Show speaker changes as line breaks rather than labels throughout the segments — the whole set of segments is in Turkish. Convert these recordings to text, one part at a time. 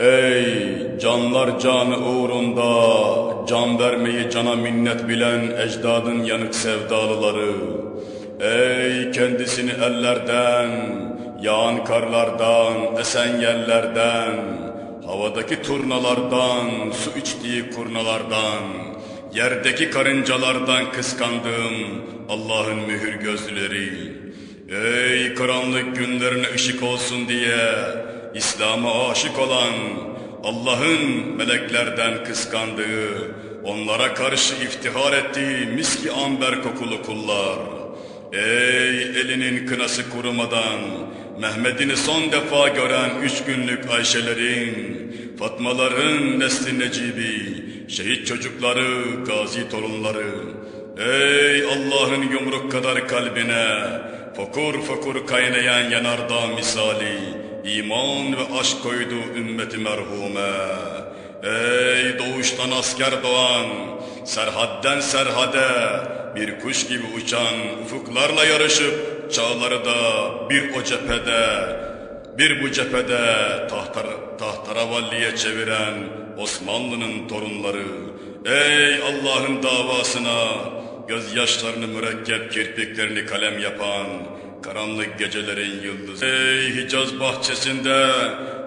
Ey canlar canı uğrunda can vermeyi cana minnet bilen ecdadın yanık sevdalıları. Ey kendisini ellerden, yağan karlardan, esen yerlerden, havadaki turnalardan, su içtiği kurnalardan, yerdeki karıncalardan kıskandığım Allah'ın mühür gözlüleri. Ey karanlık günlerine ışık olsun diye İslam'a aşık olan Allah'ın meleklerden kıskandığı, onlara karşı iftihar ettiği miski amber kokulu kullar. Ey elinin kınası kurumadan Mehmet'ini son defa gören üç günlük Ayşelerin, Fatmaların nesli Necibi, şehit çocukları, gazi torunları. Ey Allah'ın yumruk kadar kalbine, fokur fokur kaynayan yanardağ misali, iman ve aşk koydu ümmeti merhume. Ey doğuştan asker doğan, serhadden serhade, bir kuş gibi uçan, ufuklarla yarışıp, çağları da bir o cephede, bir bu cephede tahtara, tahtaravalliye çeviren Osmanlı'nın torunları. Ey Allah'ın davasına gözyaşlarını mürekkep kirpiklerini kalem yapan karanlık gecelerin yıldızı. Ey Hicaz bahçesinde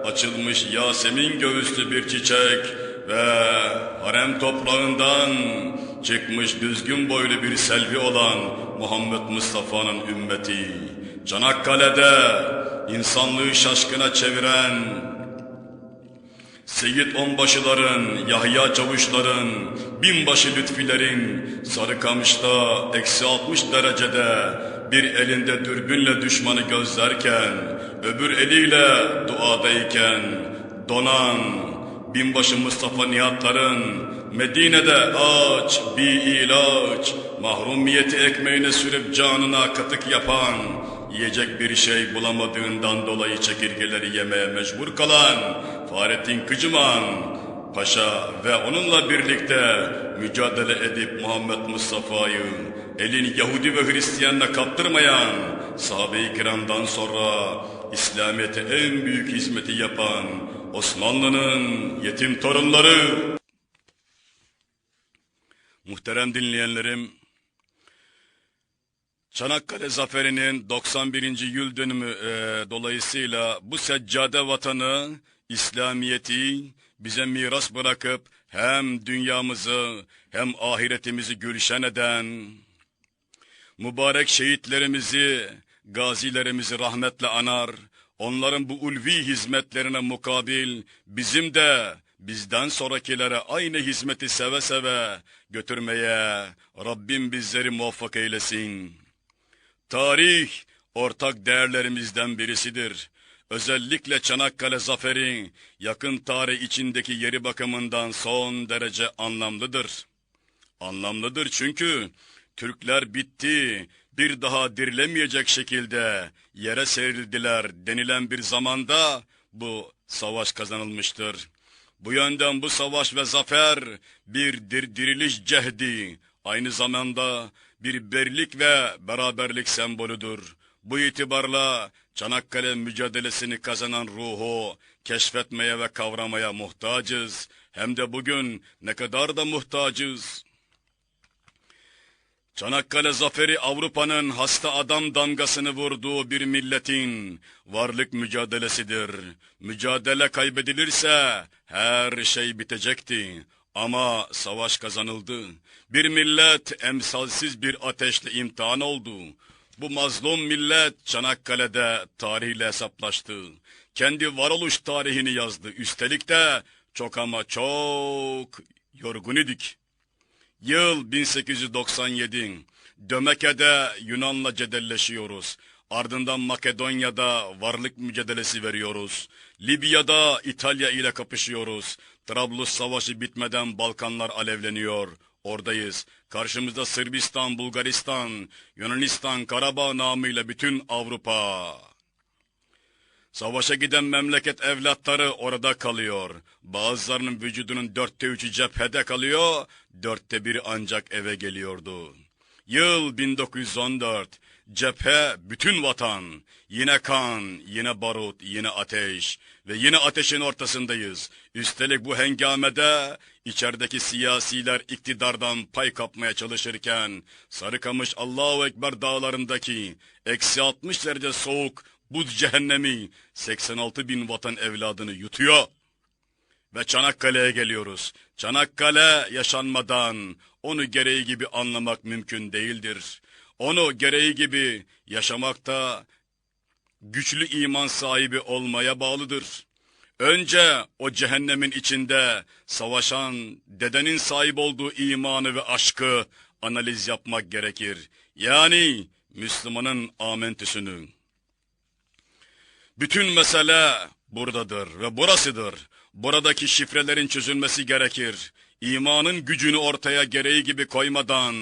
açılmış Yasemin göğüslü bir çiçek ve harem toprağından çıkmış düzgün boylu bir selvi olan Muhammed Mustafa'nın ümmeti. Çanakkale'de insanlığı şaşkına çeviren Seyit onbaşıların, Yahya çavuşların, binbaşı lütfilerin, Sarıkamış'ta eksi 60 derecede bir elinde dürbünle düşmanı gözlerken, öbür eliyle duadayken, donan, binbaşı Mustafa Nihatların, Medine'de aç bir ilaç, mahrumiyeti ekmeğine sürüp canına katık yapan, yiyecek bir şey bulamadığından dolayı çekirgeleri yemeye mecbur kalan Fahrettin Kıcıman Paşa ve onunla birlikte mücadele edip Muhammed Mustafa'yı elini Yahudi ve Hristiyanla kaptırmayan sahabe-i kiramdan sonra İslamiyet'e en büyük hizmeti yapan Osmanlı'nın yetim torunları. Muhterem dinleyenlerim, Çanakkale Zaferi'nin 91. yıl dönümü e, dolayısıyla bu seccade vatanı, İslamiyet'i bize miras bırakıp hem dünyamızı hem ahiretimizi gülşen eden, mübarek şehitlerimizi, gazilerimizi rahmetle anar, onların bu ulvi hizmetlerine mukabil bizim de bizden sonrakilere aynı hizmeti seve seve götürmeye Rabbim bizleri muvaffak eylesin. Tarih ortak değerlerimizden birisidir. Özellikle Çanakkale zaferi yakın tarih içindeki yeri bakımından son derece anlamlıdır. Anlamlıdır çünkü Türkler bitti, bir daha dirilemeyecek şekilde yere serildiler denilen bir zamanda bu savaş kazanılmıştır. Bu yönden bu savaş ve zafer bir dir diriliş cehdi, aynı zamanda bir birlik ve beraberlik sembolüdür. Bu itibarla Çanakkale mücadelesini kazanan ruhu keşfetmeye ve kavramaya muhtacız. Hem de bugün ne kadar da muhtacız. Çanakkale zaferi Avrupa'nın hasta adam damgasını vurduğu bir milletin varlık mücadelesidir. Mücadele kaybedilirse her şey bitecekti. Ama savaş kazanıldı. Bir millet emsalsiz bir ateşle imtihan oldu. Bu mazlum millet Çanakkale'de tarihle hesaplaştı. Kendi varoluş tarihini yazdı. Üstelik de çok ama çok yorgun idik. Yıl 1897. Dömeke'de Yunan'la cedelleşiyoruz. Ardından Makedonya'da varlık mücadelesi veriyoruz. Libya'da İtalya ile kapışıyoruz. Trablus Savaşı bitmeden Balkanlar alevleniyor. Oradayız. Karşımızda Sırbistan, Bulgaristan, Yunanistan, Karabağ namıyla bütün Avrupa. Savaşa giden memleket evlatları orada kalıyor. Bazılarının vücudunun dörtte üçü cephede kalıyor, dörtte biri ancak eve geliyordu. Yıl 1914, cephe, bütün vatan. Yine kan, yine barut, yine ateş ve yine ateşin ortasındayız. Üstelik bu hengamede içerideki siyasiler iktidardan pay kapmaya çalışırken Sarıkamış Allahu Ekber dağlarındaki eksi 60 derece soğuk buz cehennemi 86 bin vatan evladını yutuyor. Ve Çanakkale'ye geliyoruz. Çanakkale yaşanmadan onu gereği gibi anlamak mümkün değildir. Onu gereği gibi yaşamakta güçlü iman sahibi olmaya bağlıdır. Önce o cehennemin içinde savaşan dedenin sahip olduğu imanı ve aşkı analiz yapmak gerekir. Yani Müslümanın amentüsünü. Bütün mesele buradadır ve burasıdır. Buradaki şifrelerin çözülmesi gerekir. İmanın gücünü ortaya gereği gibi koymadan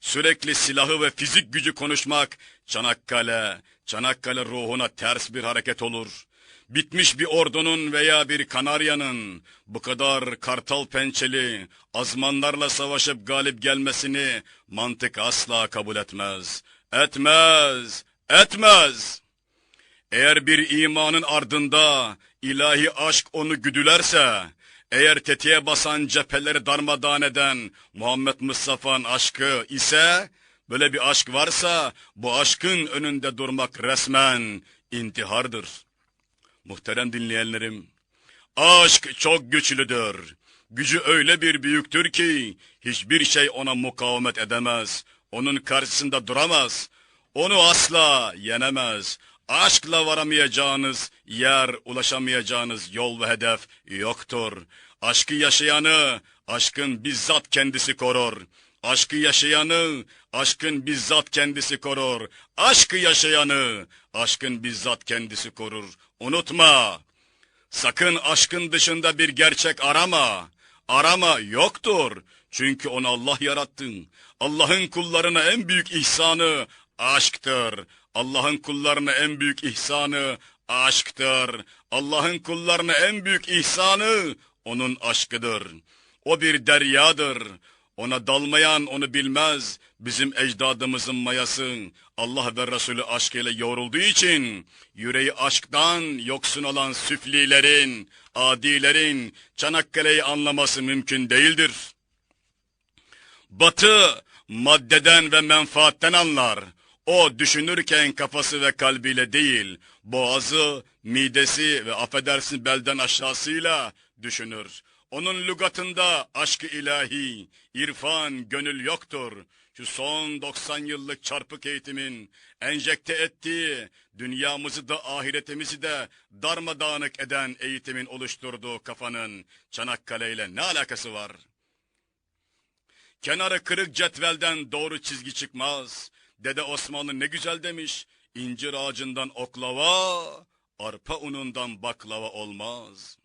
sürekli silahı ve fizik gücü konuşmak Çanakkale, Çanakkale ruhuna ters bir hareket olur. Bitmiş bir ordunun veya bir kanaryanın bu kadar kartal pençeli azmanlarla savaşıp galip gelmesini mantık asla kabul etmez. Etmez, etmez. Eğer bir imanın ardında ilahi aşk onu güdülerse, eğer tetiğe basan cepheleri darmadağın eden Muhammed Mustafa'nın aşkı ise, böyle bir aşk varsa bu aşkın önünde durmak resmen intihardır. Muhterem dinleyenlerim, aşk çok güçlüdür. Gücü öyle bir büyüktür ki hiçbir şey ona mukavemet edemez. Onun karşısında duramaz. Onu asla yenemez. Aşkla varamayacağınız yer, ulaşamayacağınız yol ve hedef yoktur. Aşkı yaşayanı, aşkın bizzat kendisi korur. Aşkı yaşayanı, aşkın bizzat kendisi korur. Aşkı yaşayanı, aşkın bizzat kendisi korur. Unutma, sakın aşkın dışında bir gerçek arama. Arama yoktur. Çünkü onu Allah yarattı. Allah'ın kullarına en büyük ihsanı aşktır. Allah'ın kullarına en büyük ihsanı aşktır. Allah'ın kullarına en büyük ihsanı onun aşkıdır. O bir deryadır. Ona dalmayan onu bilmez. Bizim ecdadımızın mayası Allah ve Resulü aşkıyla yoğrulduğu için yüreği aşktan yoksun olan süflilerin, adilerin Çanakkale'yi anlaması mümkün değildir. Batı maddeden ve menfaatten anlar. O düşünürken kafası ve kalbiyle değil, boğazı, midesi ve affedersin belden aşağısıyla düşünür. Onun lügatında aşkı ilahi, irfan, gönül yoktur. Şu son 90 yıllık çarpık eğitimin enjekte ettiği, dünyamızı da ahiretimizi de darmadağınık eden eğitimin oluşturduğu kafanın Çanakkale ile ne alakası var? Kenarı kırık cetvelden doğru çizgi çıkmaz. Dede Osmanlı ne güzel demiş. İncir ağacından oklava, arpa unundan baklava olmaz.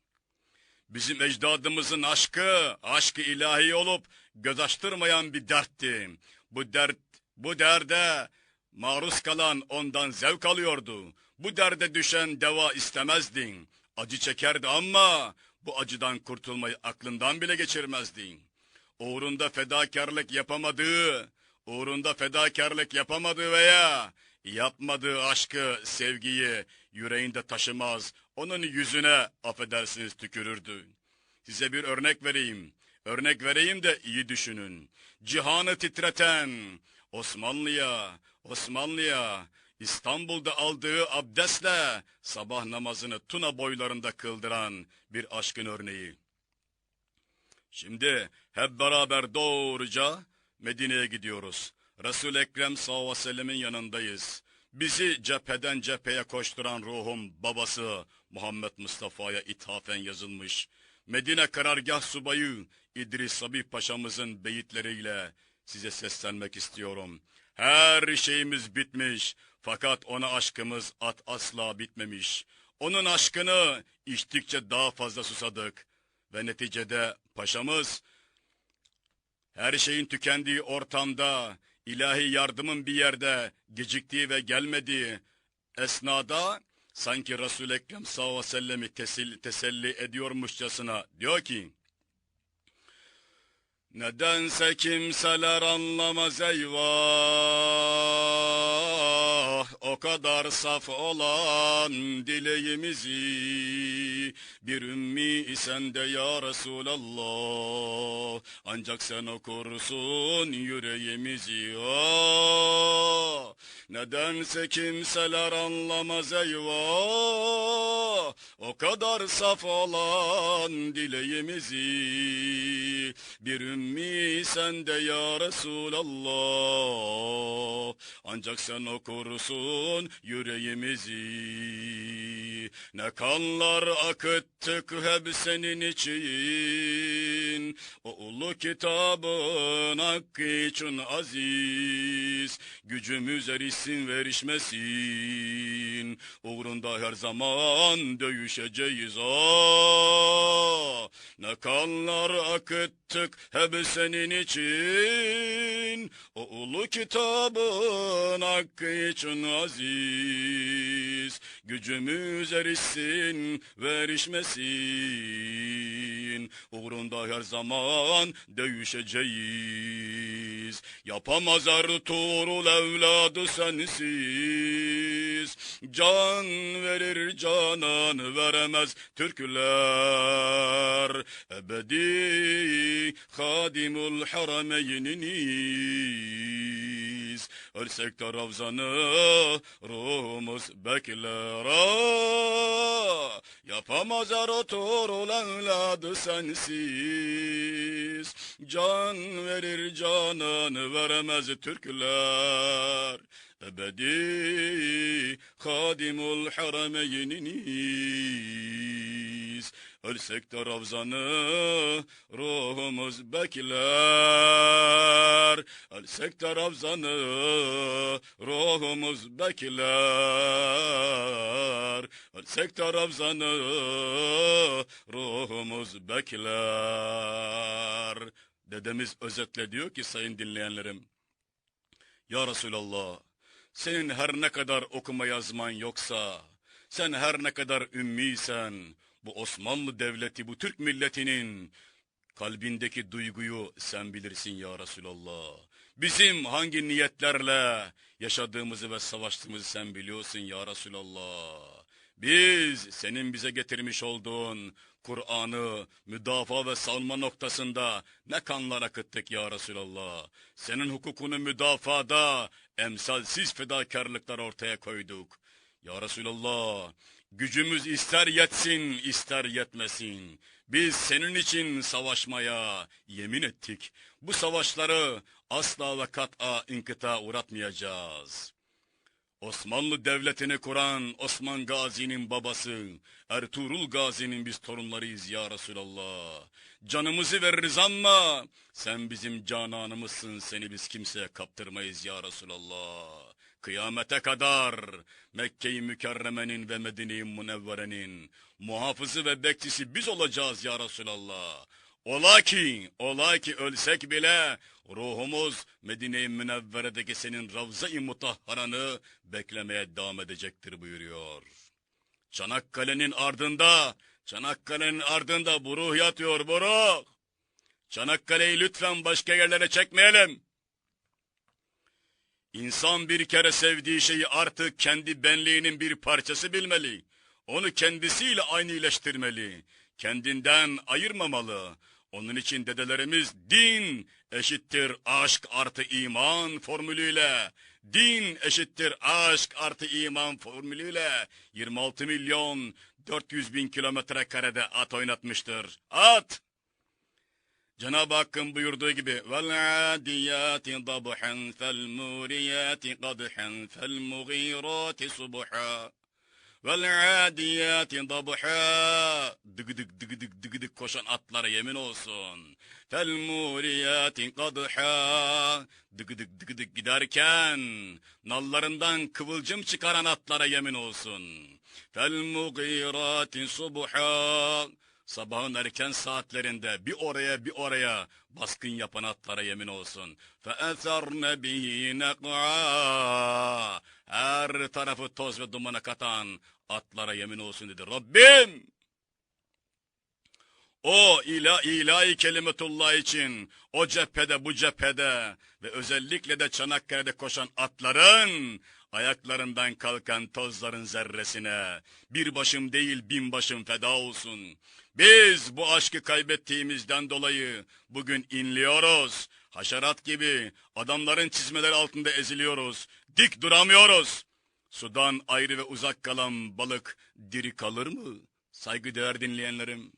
Bizim ecdadımızın aşkı, aşkı ilahi olup göz açtırmayan bir dertti. Bu dert, bu derde maruz kalan ondan zevk alıyordu. Bu derde düşen deva istemezdin. Acı çekerdi ama bu acıdan kurtulmayı aklından bile geçirmezdin. Uğrunda fedakarlık yapamadığı, uğrunda fedakarlık yapamadığı veya yapmadığı aşkı, sevgiyi yüreğinde taşımaz, onun yüzüne affedersiniz tükürürdü. Size bir örnek vereyim. Örnek vereyim de iyi düşünün. Cihanı titreten Osmanlı'ya, Osmanlı'ya İstanbul'da aldığı abdestle sabah namazını Tuna boylarında kıldıran bir aşkın örneği. Şimdi hep beraber doğruca Medine'ye gidiyoruz. resul Ekrem sallallahu aleyhi ve sellemin yanındayız. Bizi cepheden cepheye koşturan ruhum babası Muhammed Mustafa'ya ithafen yazılmış. Medine karargah subayı İdris Sabih Paşa'mızın beyitleriyle size seslenmek istiyorum. Her şeyimiz bitmiş fakat ona aşkımız at asla bitmemiş. Onun aşkını içtikçe daha fazla susadık ve neticede paşamız her şeyin tükendiği ortamda ilahi yardımın bir yerde geciktiği ve gelmediği esnada sanki Resul-i Ekrem sallallahu aleyhi ve sellem'i teselli, teselli ediyormuşçasına diyor ki Nedense kimseler anlamaz eyvah o kadar saf olan dileğimizi bir ümmi sen de ya Resulallah. Ancak sen okursun yüreğimizi. Ah! Nedense kimseler anlamaz eyvah! O kadar saf olan dileğimizi bir ümmi sen de ya Resulallah. Ancak sen okursun yüreğimizi. Ne kanlar akıttık hep senin için. O ulu kitabın hakkı için aziz. Gücümüz erisin verişmesin uğrunda her zaman dövüşeceğiz. Ah! Ne kanlar akıttık hep senin için. O ulu kitabın hakkı için aziz gücümüz erişsin verişmesin uğrunda her zaman dövüşeceğiz. Yapamaz Ertuğrul evladı sensiz. Can verir canan veremez Türkler ebedi hadimul harameyniniz ölsek de ravzanı ruhumuz bekler. Ah. yapamaz Ertuğrul evladı sensiz can verir cananı veremez Türkler. Ebedi hadimul harameyniniz ölsek de ravzanı ruhumuz bekler. Ölsek de ravzanı ruhumuz bekler. Ölsek de ravzanı ruhumuz bekler. Dedemiz özetle diyor ki sayın dinleyenlerim ya Resulallah, senin her ne kadar okuma yazman yoksa, sen her ne kadar ümmiysen, bu Osmanlı Devleti, bu Türk milletinin kalbindeki duyguyu sen bilirsin ya Resulallah. Bizim hangi niyetlerle yaşadığımızı ve savaştığımızı sen biliyorsun ya Resulallah. Biz senin bize getirmiş olduğun Kur'an'ı müdafaa ve savunma noktasında ne kanlar akıttık ya Resulallah. Senin hukukunu müdafada emsalsiz fedakarlıklar ortaya koyduk. Ya Resulallah gücümüz ister yetsin ister yetmesin. Biz senin için savaşmaya yemin ettik. Bu savaşları asla ve kat'a inkıta uğratmayacağız. Osmanlı Devleti'ni kuran Osman Gazi'nin babası, Ertuğrul Gazi'nin biz torunlarıyız ya Resulallah. Canımızı veririz ama sen bizim cananımızsın, seni biz kimseye kaptırmayız ya Resulallah. Kıyamete kadar Mekke-i Mükerreme'nin ve Medine-i Münevvere'nin muhafızı ve bekçisi biz olacağız ya Resulallah. Ola ki, ola ki ölsek bile ruhumuz Medine-i Münevvere'deki senin Ravza-i Mutahharan'ı beklemeye devam edecektir buyuruyor. Çanakkale'nin ardında, Çanakkale'nin ardında bu ruh yatıyor bu ruh. Çanakkale'yi lütfen başka yerlere çekmeyelim. İnsan bir kere sevdiği şeyi artık kendi benliğinin bir parçası bilmeli. Onu kendisiyle aynıleştirmeli. Kendinden ayırmamalı. Onun için dedelerimiz din eşittir aşk artı iman formülüyle, din eşittir aşk artı iman formülüyle 26 milyon 400 bin kilometre karede at oynatmıştır. At! Cenab-ı Hakk'ın buyurduğu gibi وَالْعَادِيَاتِ ضَبْحًا فَالْمُورِيَاتِ قَدْحًا فَالْمُغِيرَاتِ صُبُحًا وَالْعَادِيَاتِ ضَبْحًا Dıgıdık dıgıdık dıgıdık koşan atlara yemin olsun. فَالْمُورِيَاتِ قَدْحًا Dıgıdık dıgıdık giderken nallarından kıvılcım çıkaran atlara yemin olsun. فَالْمُغِيرَاتِ صُبُحًا Sabahın erken saatlerinde bir oraya bir oraya baskın yapan atlara yemin olsun. فَاَثَرْنَ بِهِ نَقْعًا Her tarafı toz ve dumana katan atlara yemin olsun dedi. Rabbim! O ila ilahi kelimetullah için o cephede bu cephede ve özellikle de Çanakkale'de koşan atların ayaklarından kalkan tozların zerresine, bir başım değil bin başım feda olsun. Biz bu aşkı kaybettiğimizden dolayı bugün inliyoruz. Haşerat gibi adamların çizmeleri altında eziliyoruz. Dik duramıyoruz. Sudan ayrı ve uzak kalan balık diri kalır mı? Saygıdeğer dinleyenlerim.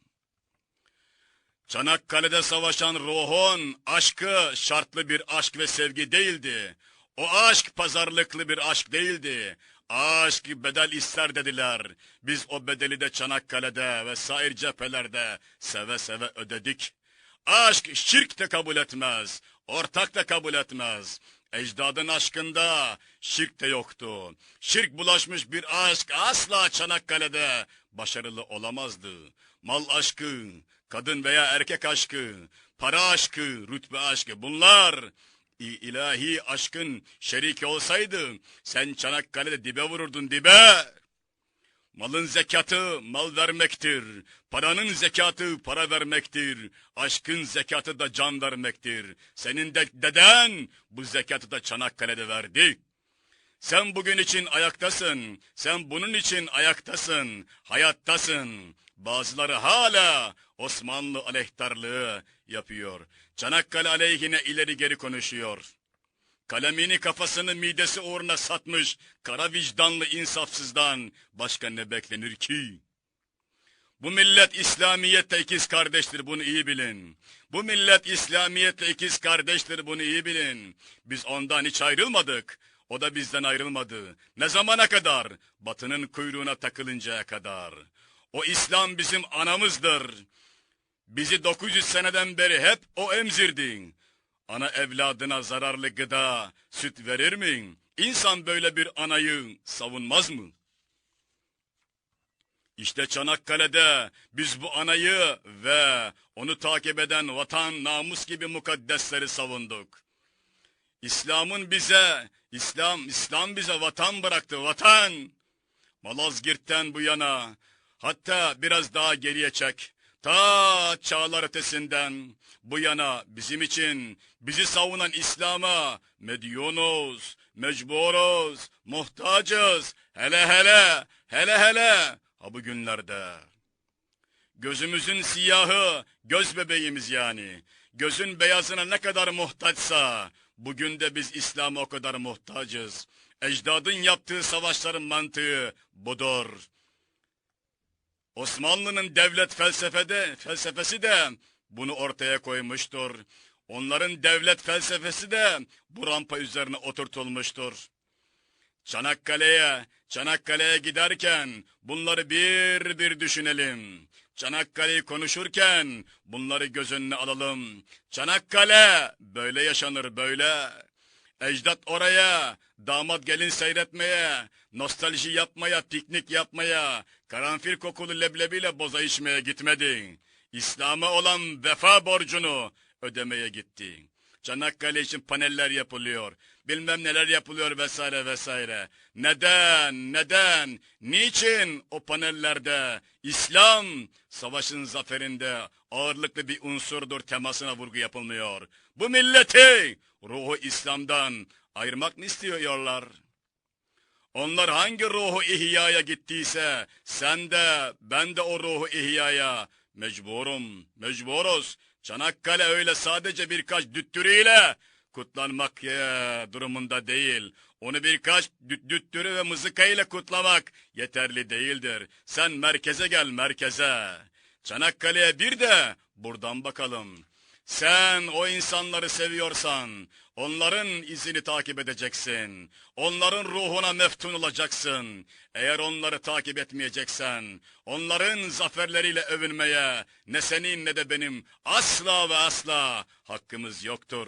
Çanakkale'de savaşan ruhun aşkı şartlı bir aşk ve sevgi değildi. O aşk pazarlıklı bir aşk değildi. Aşk bedel ister dediler. Biz o bedeli de Çanakkale'de ve sair cephelerde seve seve ödedik. Aşk şirk de kabul etmez. Ortak da kabul etmez. Ecdadın aşkında şirk de yoktu. Şirk bulaşmış bir aşk asla Çanakkale'de başarılı olamazdı. Mal aşkı, kadın veya erkek aşkı, para aşkı, rütbe aşkı bunlar ilahi aşkın şeriki olsaydı sen Çanakkale'de dibe vururdun dibe. Malın zekatı mal vermektir. Paranın zekatı para vermektir. Aşkın zekatı da can vermektir. Senin de deden bu zekatı da Çanakkale'de verdi. Sen bugün için ayaktasın. Sen bunun için ayaktasın. Hayattasın. Bazıları hala Osmanlı aleyhtarlığı yapıyor. Çanakkale aleyhine ileri geri konuşuyor. Kalemini kafasını midesi uğruna satmış kara vicdanlı insafsızdan başka ne beklenir ki? Bu millet İslamiyet'te ikiz kardeştir bunu iyi bilin. Bu millet İslamiyet'te ikiz kardeştir bunu iyi bilin. Biz ondan hiç ayrılmadık. O da bizden ayrılmadı. Ne zamana kadar? Batının kuyruğuna takılıncaya kadar. O İslam bizim anamızdır. Bizi 900 seneden beri hep o emzirdi. Ana evladına zararlı gıda, süt verir mi? İnsan böyle bir anayı savunmaz mı? İşte Çanakkale'de biz bu anayı ve onu takip eden vatan, namus gibi mukaddesleri savunduk. İslam'ın bize, İslam, İslam bize vatan bıraktı, vatan. Malazgirt'ten bu yana, hatta biraz daha geriye çek. Ta çağlar ötesinden bu yana bizim için bizi savunan İslam'a medyonuz, mecburuz, muhtacız. Hele hele, hele hele ha bu günlerde. Gözümüzün siyahı göz bebeğimiz yani. Gözün beyazına ne kadar muhtaçsa bugün de biz İslam'a o kadar muhtacız. Ecdadın yaptığı savaşların mantığı budur. Osmanlı'nın devlet felsefede, felsefesi de bunu ortaya koymuştur. Onların devlet felsefesi de bu rampa üzerine oturtulmuştur. Çanakkale'ye, Çanakkale'ye giderken bunları bir bir düşünelim. Çanakkale'yi konuşurken bunları göz önüne alalım. Çanakkale böyle yaşanır böyle. Ecdat oraya, damat gelin seyretmeye, nostalji yapmaya, piknik yapmaya, karanfil kokulu leblebiyle boza içmeye gitmedi. İslam'a olan vefa borcunu ödemeye gitti. Çanakkale için paneller yapılıyor, bilmem neler yapılıyor vesaire vesaire. Neden, neden, niçin o panellerde İslam savaşın zaferinde ağırlıklı bir unsurdur temasına vurgu yapılmıyor. Bu milleti ruhu İslam'dan ayırmak mı istiyorlar? Onlar hangi ruhu ihyaya gittiyse sen de ben de o ruhu ihyaya mecburum, mecburuz. Çanakkale öyle sadece birkaç düttürüyle kutlanmak ya, durumunda değil. Onu birkaç düt düttürü ve mızıkayla kutlamak yeterli değildir. Sen merkeze gel merkeze. Çanakkale'ye bir de buradan bakalım. Sen o insanları seviyorsan, onların izini takip edeceksin. Onların ruhuna meftun olacaksın. Eğer onları takip etmeyeceksen, onların zaferleriyle övünmeye ne senin ne de benim asla ve asla hakkımız yoktur.